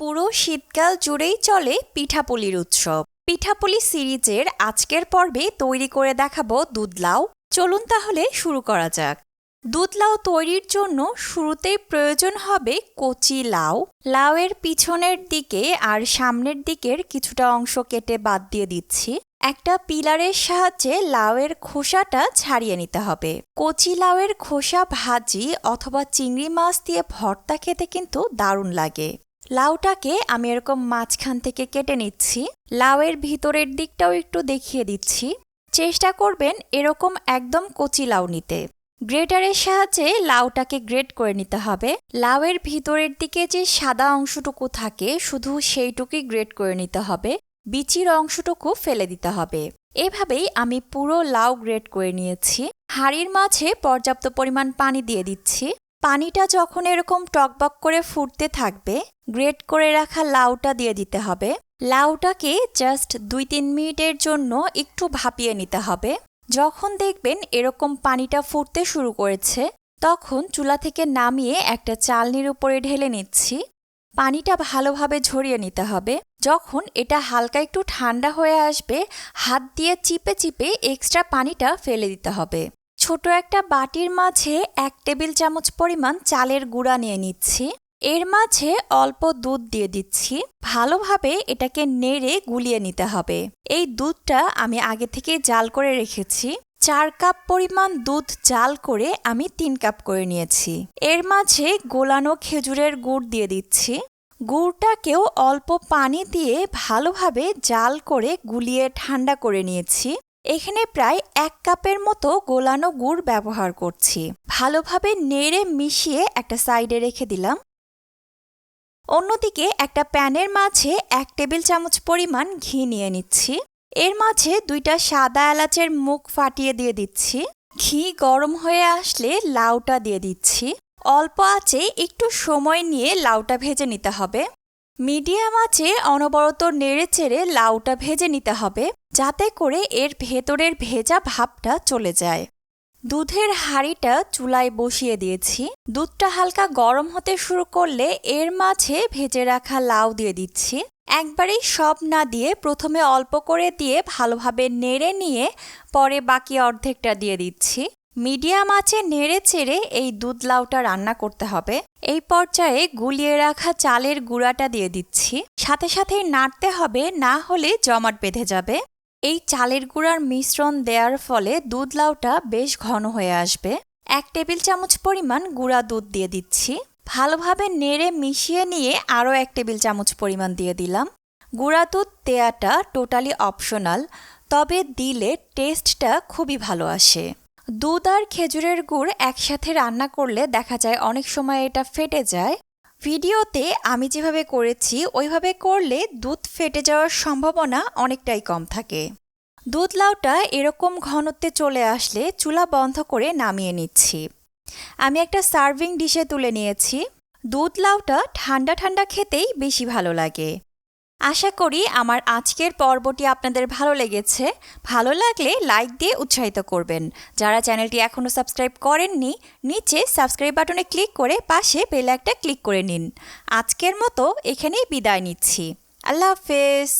পুরো শীতকাল জুড়েই চলে পিঠাপুলির উৎসব। পিঠাপুলি সিরিজের আজকের পর্বে তৈরি করে দেখাবো দুধলাও চলুন তাহলে শুরু করা যাক। দুধলাও তৈরির জন্য শুরুতেই প্রয়োজন হবে কচি লাউ। লাউয়ের পিছনের দিকে আর সামনের দিকের কিছুটা অংশ কেটে বাদ দিয়ে দিচ্ছি। একটা পিলারের সাহায্যে লাউয়ের খোসাটা ছাড়িয়ে নিতে হবে। কচি লাউয়ের খোসা ভাজি অথবা চিংড়ি মাছ দিয়ে ভর্তা খেতে কিন্তু দারুণ লাগে। লাউটাকে আমি এরকম মাঝখান থেকে কেটে নিচ্ছি। লাউয়ের ভিতরের দিকটাও একটু দেখিয়ে দিচ্ছি। চেষ্টা করবেন এরকম একদম কচি লাউ নিতে। গ্রেটারের সাহায্যে লাউটাকে গ্রেট করে নিতে হবে। লাউয়ের ভিতরের দিকে যে সাদা অংশটুকু থাকে, শুধু সেইটুকুই গ্রেট করে নিতে হবে। বিচির অংশটুকু ফেলে দিতে হবে। এভাবেই আমি পুরো লাউ গ্রেট করে নিয়েছি। হাঁড়ির মাঝে পর্যাপ্ত পরিমাণ পানি দিয়ে দিচ্ছি। পানিটা যখন এরকম টকবক করে ফুটতে থাকবে, গ্রেট করে রাখা লাউটা দিয়ে দিতে হবে। লাউটাকে জাস্ট দুই তিন মিনিটের জন্য একটু ভাপিয়ে নিতে হবে। যখন দেখবেন এরকম পানিটা ফুটতে শুরু করেছে, তখন চুলা থেকে নামিয়ে একটা চালনির উপরে ঢেলে নিচ্ছি। পানিটা ভালোভাবে ঝরিয়ে নিতে হবে। যখন এটা হালকা একটু ঠান্ডা হয়ে আসবে, হাত দিয়ে চিপে চিপে এক্সট্রা পানিটা ফেলে দিতে হবে। ছোট একটা বাটির মাঝে এক টেবিল চামচ পরিমাণ চালের গুঁড়া নিয়ে নিচ্ছি। এর মাঝে অল্প দুধ দিয়ে দিচ্ছি। ভালোভাবে এটাকে নেড়ে গুলিয়ে নিতে হবে। এই দুধটা আমি আগে থেকে জাল করে রেখেছি। চার কাপ পরিমাণ দুধ জাল করে আমি তিন কাপ করে নিয়েছি। এর মাঝে গোলানো খেজুরের গুড় দিয়ে দিচ্ছি। গুড়টাকেও অল্প পানি দিয়ে ভালোভাবে জাল করে গুলিয়ে ঠান্ডা করে নিয়েছি। এখানে প্রায় এক কাপের মতো গোলানো গুড় ব্যবহার করছি। ভালোভাবে নেড়ে মিশিয়ে একটা সাইডে রেখে দিলাম। অন্যদিকে একটা প্যানের মাঝে এক টেবিল চামচ পরিমাণ ঘি নিয়ে নিচ্ছি। এর মাঝে দুইটা সাদা এলাচের মুখ ফাটিয়ে দিয়ে দিচ্ছি। ঘি গরম হয়ে আসলে লাউটা দিয়ে দিচ্ছি। অল্প আঁচে একটু সময় নিয়ে লাউটা ভেজে নিতে হবে। মিডিয়াম আঁচে অনবরত নেড়ে চেড়ে লাউটা ভেজে নিতে হবে। যাতে করে এর ভেতরের ভেজা ভাবটা চলে যায়। দুধের হাঁড়িটা চুলায় বসিয়ে দিয়েছি। দুধটা হালকা গরম হতে শুরু করলে এর মাঝে ভেজে রাখা লাউ দিয়ে দিচ্ছি। একবারেই সব না দিয়ে প্রথমে অল্প করে দিয়ে ভালোভাবে নেড়ে নিয়ে পরে বাকি অর্ধেকটা দিয়ে দিচ্ছি। মিডিয়াম আঁচে নেড়ে চেড়ে এই দুধ লাউটা রান্না করতে হবে। এই পর্যায়ে গুলিয়ে রাখা চালের গুঁড়াটা দিয়ে দিচ্ছি। সাথে সাথে নাড়তে হবে, না হলে জমাট বেঁধে যাবে। এই চালের গুঁড়ার মিশ্রণ দেওয়ার ফলে দুধ লাউটা বেশ ঘন হয়ে আসবে। এক টেবিল চামচ পরিমাণ গুঁড়া দুধ দিয়ে দিচ্ছি। ভালোভাবে নেড়ে মিশিয়ে নিয়ে আরও এক টেবিল চামচ পরিমাণ দিয়ে দিলাম। গুঁড়া দুধ দেয়াটা টোটালি অপশনাল, তবে দিলে টেস্টটা খুবই ভালো আসে। দুধ আর খেজুরের গুড় একসাথে রান্না করলে দেখা যায় অনেক সময় এটা ফেটে যায়। ভিডিওতে আমি যেভাবে করেছি, ওইভাবে করলে দুধ ফেটে যাওয়ার সম্ভাবনা অনেকটাই কম থাকে। দুধ লাউটা এরকম ঘনত্বে চলে আসলে চুলা বন্ধ করে নামিয়ে নিচ্ছি। আমি একটা সার্ভিং ডিশে তুলে নিয়েছি। দুধ লাউটা ঠান্ডা ঠান্ডা খেতেই বেশি ভালো লাগে। আশা করি আমার আজকের পর্বটি আপনাদের ভালো লেগেছে। ভালো লাগলে লাইক দিয়ে উৎসাহিত করবেন। যারা চ্যানেলটি এখনও সাবস্ক্রাইব করেননি, নিচে সাবস্ক্রাইব বাটনে ক্লিক করে পাশে বেল একটা ক্লিক করে নিন। আজকের মতো এখানেই বিদায় নিচ্ছি। আল্লাহ হাফেজ।